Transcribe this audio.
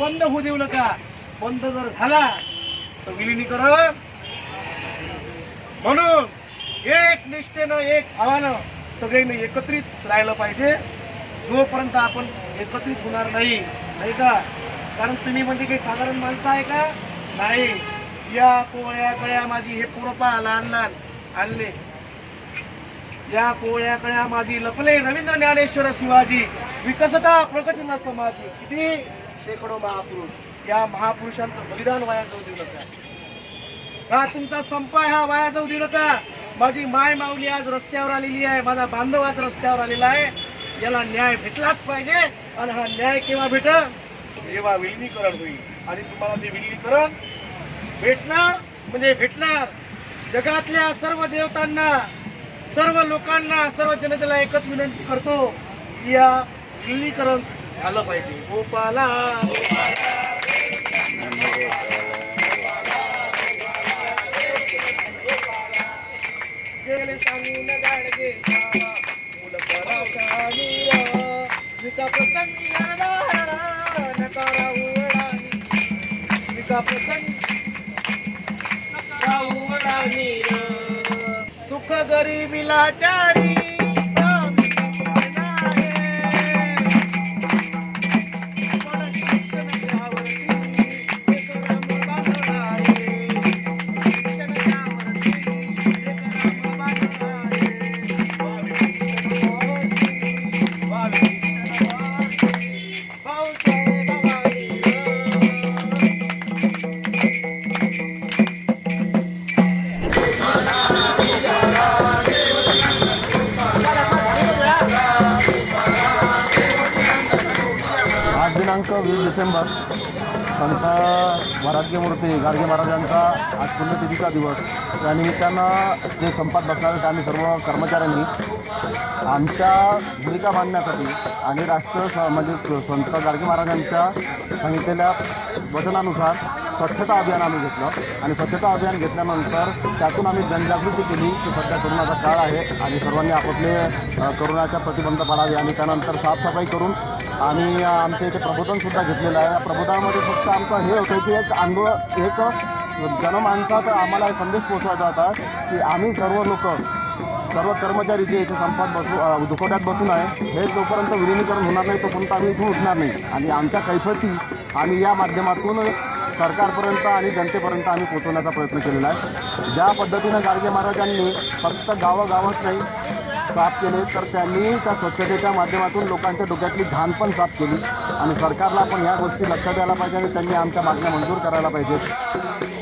बंद होऊ देऊ नका. बंद जर झाला तर विलिनीकरण. म्हणून एक निष्ठेनं एक भावानं सगळ्यांनी एकत्रित राहिलं पाहिजे. जोपर्यंत आपण एकत्रित होणार नाही नाही का? कारण तुम्ही म्हणजे काही साधारण माणसं आहे का? नाही. या पोळ्या कळ्या माझी हे पोरपा लहान लहान आणले. या कोळ्याकड्या माझी लपले रवींद्र ज्ञानेश्वर शिवाजी विकसता प्रगतीला समाजी किती? शेकडो महापुरुष. या महापुरुषांचं बलिदान वाया जाऊ देऊ नका हा तुमचा संपा हा वाया जाऊ देऊ नका माझी माय माऊली आज रस्त्यावर आलेली आहे माझा बांधव आज रस्त्यावर आलेला आहे. याला न्याय भेटलाच पाहिजे आणि हा न्याय केव्हा भेट जेव्हा विलिनीकरण होईल. आणि तुम्हाला ते विलिनीकरण भेटणार? म्हणजे भेटणार. जगातल्या सर्व देवतांना सर्व लोकांना सर्व जनतेला एकच विनंती करतो की या विलिनीकरण झालं पाहिजे. गोपाला. गेले सांगून गाडगे. मुलं पराचा नीर विका प्रसंगी नरदारा नकारा उडानी विका प्रसंगी दुःख गरीबीला चारी Thank. दिनांक वीस डिसेंबर. संत वराग्यमूर्ती गाडगे महाराजांचा आज पुण्यतिथीचा दिवस. त्यानिमित्तानं जे संपात बसणारे आम्ही सर्व कर्मचाऱ्यांनी आमच्या भूमिका मांडण्यासाठी आणि राष्ट्र स- म्हणजे संत गाडगे महाराजांच्या सांगितलेल्या वचनानुसार स्वच्छता अभियान आम्ही घेतलं. आणि स्वच्छता अभियान घेतल्यानंतर त्यातून आम्ही जनजागृती केली की सध्या करोनाचा काळ आहे आणि सर्वांनी आपापले अ, प्रतिबंध पाडावे आणि त्यानंतर साफसफाई करून आम्ही आमच्या इथे सुद्धा घेतलेलं आहे. या प्रबोधनामध्ये फक्त आमचं हे होतं की एक आंदोलन एक जनमाणसाचा आम्हाला संदेश पोचवायचा होता की आम्ही सर्व लोक सर्व कर्मचारी जे इथे संपात बसू अ, दुखवट्यात बसून आहे हे जोपर्यंत विलिनीकरण होणार नाही तोपर्यंत आम्ही इथून उठणार नाही. आणि आमच्या कैफती आम्ही या माध्यमातून सरकारपर्यंत आणि जनतेपर्यंत आम्ही पोचवण्याचा प्रयत्न केलेला आहे. ज्या पद्धतीनं गाडगे महाराजांनी फक्त गावागावच नाही साफ केले तर त्यांनी त्या स्वच्छतेच्या माध्यमातून लोकांच्या डोक्यातली घाण पण साफ केली. आणि सरकारला पण ह्या गोष्टी लक्षात द्यायला पाहिजे आणि त्यांनी आमच्या मागण्या मंजूर करायला पाहिजेत.